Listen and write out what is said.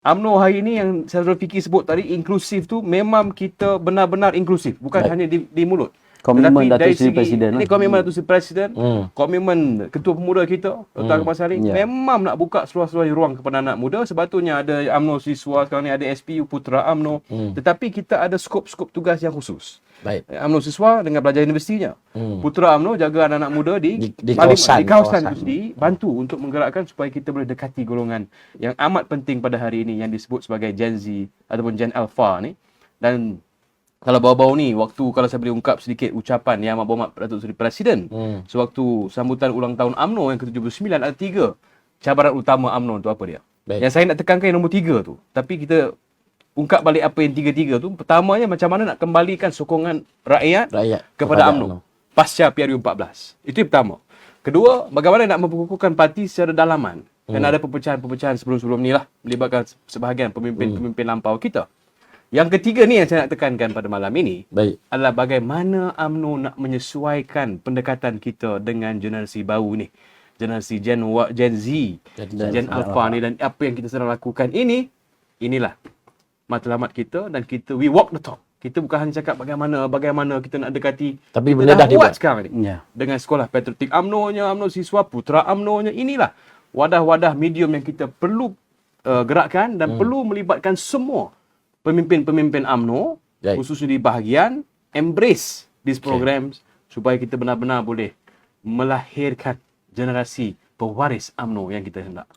UMNO hari ini yang Saudara Fikir sebut tadi inklusif tu memang kita benar-benar inklusif bukan Baik. hanya di, di mulut. Komitmen Datuk Seri Presiden Ini lah. komitmen Datuk Seri Presiden, Hmm. komitmen Ketua Pemuda kita, Dr. Akmal Salim, Ya. memang nak buka seluas-luas ruang kepada anak muda. Sebetulnya ada UMNO siswa, sekarang ni ada SPU Putra UMNO. Hmm. Tetapi kita ada skop-skop tugas yang khusus. Baik. UMNO siswa dengan belajar universitinya. Hmm. Putra UMNO jaga anak-anak muda di, Di- di kawasan, di kawasan, kawasan. sendiri bantu untuk menggerakkan supaya kita boleh dekati golongan yang amat penting pada hari ini yang disebut sebagai Gen Z ataupun Gen Alpha ni dan kalau baru-baru ni waktu kalau saya boleh ungkap sedikit ucapan yang amat berhormat Datuk Seri Presiden Hmm. sewaktu sambutan ulang tahun UMNO yang ke-79 ada tiga cabaran utama UMNO tu apa dia Baik. yang saya nak tekankan yang nombor tiga tu tapi kita ungkap balik apa yang tiga-tiga tu pertamanya macam mana nak kembalikan sokongan rakyat Rakyat kepada UMNO pasca PRU 14. Itu yang pertama. Kedua, bagaimana nak memperkukuhkan parti secara dalaman. Dan ada perpecahan-perpecahan sebelum-sebelum ni lah melibatkan sebahagian pemimpin-pemimpin lampau kita. Yang ketiga ni yang saya nak tekankan pada malam ini Baik. adalah bagaimana UMNO nak menyesuaikan pendekatan kita dengan generasi baru ni. Generasi Gen, Y- Gen Z, Gen- Gen, Gen Alpha ni dan apa yang kita sedang lakukan ini, inilah matlamat kita dan kita we walk the talk. Kita bukan hanya cakap bagaimana bagaimana kita nak dekati. Tapi benda dah dibuat. sekarang ni. Ya. Dengan sekolah patriotik UMNO-nya, UMNO siswa, putra UMNO-nya, inilah wadah-wadah medium yang kita perlu uh, gerakkan dan hmm. perlu melibatkan semua pemimpin-pemimpin UMNO Baik. khususnya di bahagian embrace these programs supaya kita benar-benar boleh melahirkan generasi pewaris UMNO yang kita hendak.